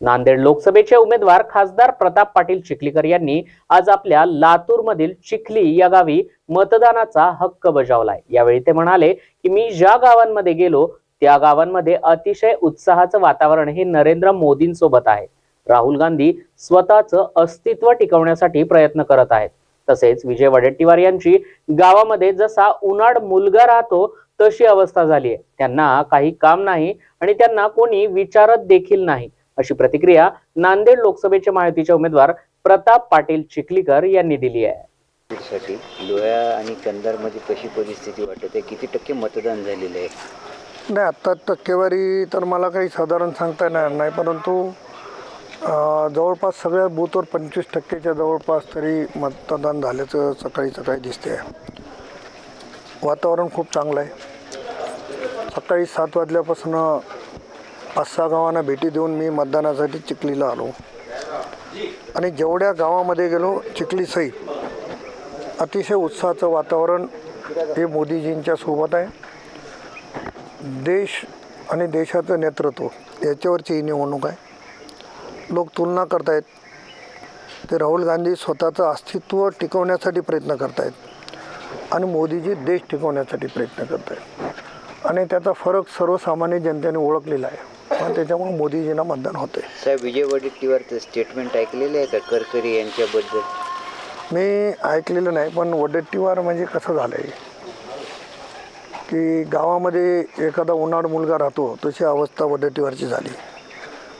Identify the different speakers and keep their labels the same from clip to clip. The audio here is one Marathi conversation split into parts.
Speaker 1: नांदेड लोकसभेचे उमेदवार खासदार प्रताप पाटील चिखलीकर यांनी आज आपल्या लातूरमधील चिखली या गावी मतदानाचा हक्क बजावलाय. यावेळी ते म्हणाले की मी ज्या गावांमध्ये गेलो त्या गावांमध्ये अतिशय उत्साहाचं वातावरण हे नरेंद्र मोदींसोबत आहे. राहुल गांधी स्वतःचं अस्तित्व टिकवण्यासाठी प्रयत्न करत आहेत. तसेच विजय वडेट्टीवार यांची गावामध्ये जसा उन्हाळ मुलगा राहतो तशी अवस्था झाली आहे त्यांना काही काम नाही आणि त्यांना कोणी विचारत देखील नाही. अशी प्रतिक्रिया नांदेड लोकसभेचे महायुतीचे उमेदवार प्रताप पाटील चिखलीकर यांनी दिली आहे.
Speaker 2: साठी लोह्या आणि कंधारमध्ये कशी परिस्थिती वाटत आहे? किती टक्के मतदान झालेलं आहे?
Speaker 3: नाही आत्ता टक्केवारी तर मला काही साधारण सांगता येणार नाही परंतु जवळपास सगळ्या बूथवर पंचवीस टक्केच्या जवळपास तरी मतदान झाल्याचं सकाळी सकाळी दिसते आहे वातावरण खूप चांगलं आहे. सकाळी सात वाजल्यापासून पाच सहा गावांना भेटी देऊन मी मतदानासाठी चिखलीला आलो. आणि जेवढ्या गावामध्ये गेलो चिखलीसहित अतिशय उत्साहाचं वातावरण हे मोदीजींच्या सोबत आहे. देश आणि देशाचं नेतृत्व याच्यावरची ही निवडणूक आहे. लोक तुलना करतायत. ते राहुल गांधी स्वतःचं अस्तित्व टिकवण्यासाठी प्रयत्न करतायत. आणि मोदीजी देश टिकवण्यासाठी प्रयत्न करत आहेत आणि त्याचा फरक सर्वसामान्य जनतेने ओळखलेला आहे. आणि त्याच्यामुळे मोदीजींना मतदान होते
Speaker 2: साहेब विजय वडेट्टीवारचं स्टेटमेंट ऐकलेलं आहे का करकरी यांच्याबद्दल?
Speaker 3: मी ऐकलेलं नाही पण वडेट्टीवार म्हणजे कसं झालं आहे की गावामध्ये एखादा उन्हाळ मुलगा राहतो तशी अवस्था वडेट्टीवारची झाली.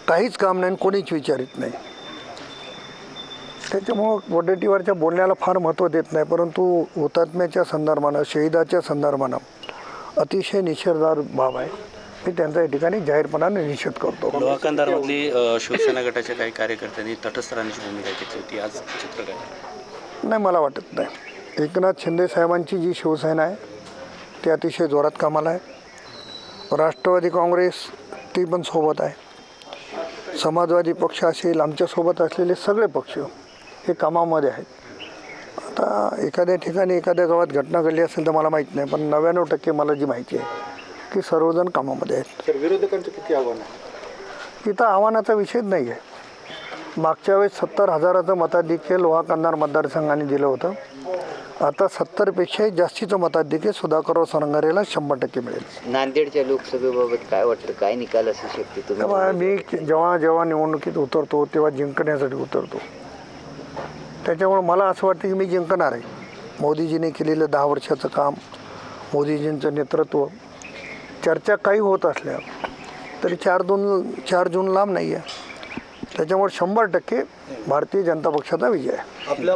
Speaker 3: काहीच काम नाही आणि कोणीच विचारित नाही. त्याच्यामुळं वडेट्टीवारच्या बोलण्याला फार महत्त्व देत नाही परंतु हुतात्म्याच्या संदर्भानं शहिदाच्या संदर्भानं अतिशय निषेधार बाब आहे. मी त्यांचा या ठिकाणी जाहीरपणाने निषेध करतो.
Speaker 4: शिवसेना गटाच्या काही कार्यकर्त्यांनी तटस्थ राहण्याची भूमिका घेतली होती. आज चित्र काय?
Speaker 3: नाही मला वाटत नाही. एकनाथ शिंदे साहेबांची जी शिवसेना आहे ती अतिशय जोरात कामाला आहे. राष्ट्रवादी काँग्रेस ती पण सोबत आहे. समाजवादी पक्ष असेल आमच्यासोबत असलेले सगळे पक्ष हे कामामध्ये आहेत. आता एखाद्या ठिकाणी एखाद्या गावात घटना घडली असेल तर मला माहीत नाही पण नव्याण्णव टक्के मला जी माहिती आहे की सर्वजण कामामध्ये आहेत.
Speaker 5: तर विरोधकांचं किती आव्हान आहे?
Speaker 3: इथं आव्हानाचा विषयच नाही आहे. मागच्या वेळेस सत्तर हजाराचं मताधिक्य लोहा कंधार मतदारसंघाने दिलं होतं. आता सत्तरपेक्षाही जास्तीचं मताधिक्य सुधाकरराव सरंगारेला शंभर टक्के मिळेल.
Speaker 2: नांदेडच्या लोकसभेबाबत काय वाटतं? काय निकाल असू शकते
Speaker 3: मी जेव्हा जेव्हा निवडणुकीत उतरतो तेव्हा जिंकण्यासाठी उतरतो. त्याच्यामुळे मला असं वाटतं की मी जिंकणार आहे. मोदीजीने केलेलं दहा वर्षाचं काम मोदीजींचं नेतृत्व चर्चा काही होत असल्या तरी चार दोन चार जून लांब नाही आहे त्याच्यामुळे शंभर टक्के भारतीय जनता पक्षाचा विजय आहे.
Speaker 5: आपल्या